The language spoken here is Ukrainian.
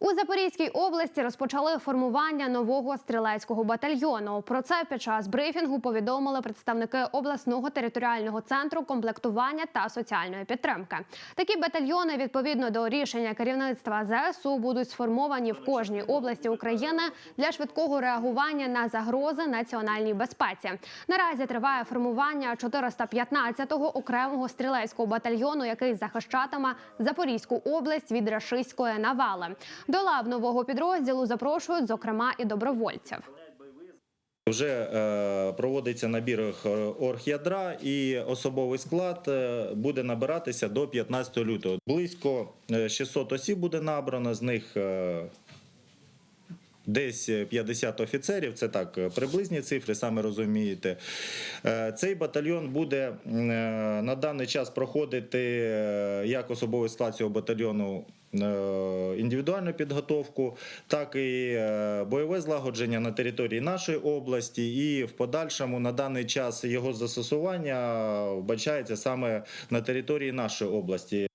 У Запорізькій області розпочали формування нового стрілецького батальйону. Про це під час брифінгу повідомили представники обласного територіального центру комплектування та соціальної підтримки. Такі батальйони, відповідно до рішення керівництва ЗСУ, будуть сформовані в кожній області України для швидкого реагування на загрози національній безпеці. Наразі триває формування 415-го окремого стрілецького батальйону, який захищатиме Запорізьку область від рашистської навали. До лав нового підрозділу запрошують, зокрема, і добровольців. Вже е, проводиться набір ор- оргядра і особовий склад е, буде набиратися до 15 лютого. Близько е, 600 осіб буде набрано, з них е, десь 50 офіцерів. Це так е, приблизні цифри, саме розумієте. Е, Цей батальйон буде е, на даний час проходити е, як особовий склад цього батальйону. е, Індивідуальну підготовку, так і е, бойове злагодження на території нашої області, і в подальшому на даний час його застосування вбачається саме на території нашої області.